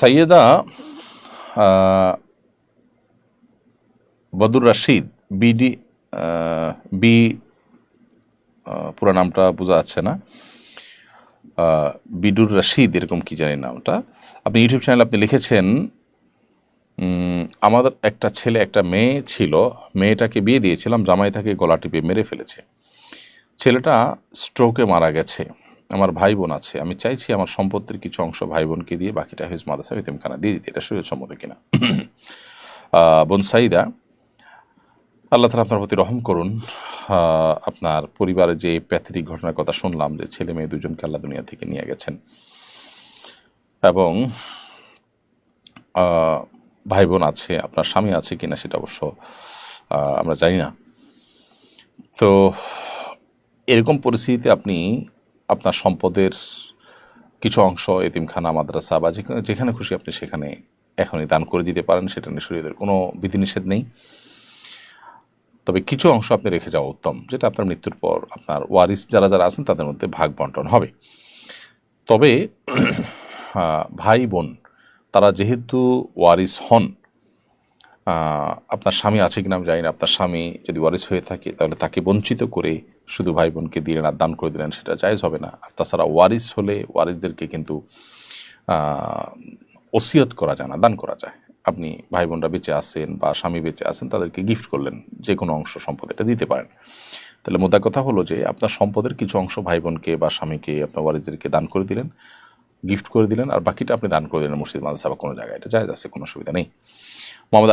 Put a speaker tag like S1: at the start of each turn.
S1: সাইয়েদা আহ, বদুর রাশিদ বিডি বি পুরো নামটা বোঝা যাচ্ছে না। বিডুর রাশিদ এরকম কি জানি নামটা। আপনি ইউটিউব চ্যানেল আপনি লিখেছেন আমাদের একটা ছেলে একটা মেয়ে ছিল মেয়েটাকে বিয়ে দিয়েছিলাম জামাই তাকে গলা টিপে মেরে ফেলেছে। ছেলেটা স্ট্রোকে মারা গেছে। আমার ভাই বোন আছে, আমি চাইছি আমার সম্পত্তির কিছু অংশ ভাই বোনকে দিয়ে বাকিটা হিজ মাদাসা ইতিমখানা দিয়ে দিতে এটা শরীর সম্মত কিনা? বোন সাইদা, আল্লাহ তালা আপনার প্রতি রহম করুন। আপনার পরিবারে যে প্যাথেটিক ঘটনার কথা শুনলাম যে ছেলে মেয়ে দুজনকে আল্লাহ দুনিয়া থেকে নিয়ে গেছেন। এবং ভাই বোন আছে, আপনার স্বামী আছে কিনা সেটা অবশ্য আমরা জানি না। তো, এরকম পরিস্থিতিতে আপনি আপনার সম্পদের কিছু অংশ, এতিমখানা, মাদ্রাসা বা যেখানে খুশি আপনি সেখানে এখনই দান করে দিতে পারেন, সেটা নিয়ে শরীরের কোনো বিধিনিষেধ নেই। তবে কিছু অংশ আপনি রেখে যাওয়া উত্তম, যেটা আপনার মৃত্যুর পর আপনার ওয়ারিস যারা যারা আছেন তাদের মধ্যে ভাগ বন্টন হবে। তবে ভাই বোন, তারা যেহেতু ওয়ারিস হন আপনার স্বামী আছে কিনা আমি জানি না। আপনার স্বামী যদি ওয়ারিস হয়ে থাকে, তাহলে তাকে বঞ্চিত করে শুধু ভাই বোনকে দিলেন আর দান করে দিলেন, সেটা জায়েজ হবে না। আর তাছাড়া ওয়ারিস হলে ওয়ারিসদেরকে কিন্তু ওসিয়ত করা যায় না, দান করা যায়। আপনি ভাই বোনরা বেঁচে আছেন বা স্বামী বেঁচে আছেন, তাদেরকে গিফট করলেন যে কোনো অংশ সম্পদ এটা দিতে পারেন। তাহলে মোদ্দা কথা হলো যে, আপনার সম্পদের কিছু অংশ ভাই বোনকে বা স্বামীকে, আপনার ওয়ারিসদেরকে দান করে দিলেন গিফট করে দিলেন, আর বাকিটা আপনি দান করে দিলেন মসজিদ, মাদ্রাসা বা কোনো জায়গায়। এটা জায়জ আছে, কোনো অসুবিধা নেই। মোহাম্মদ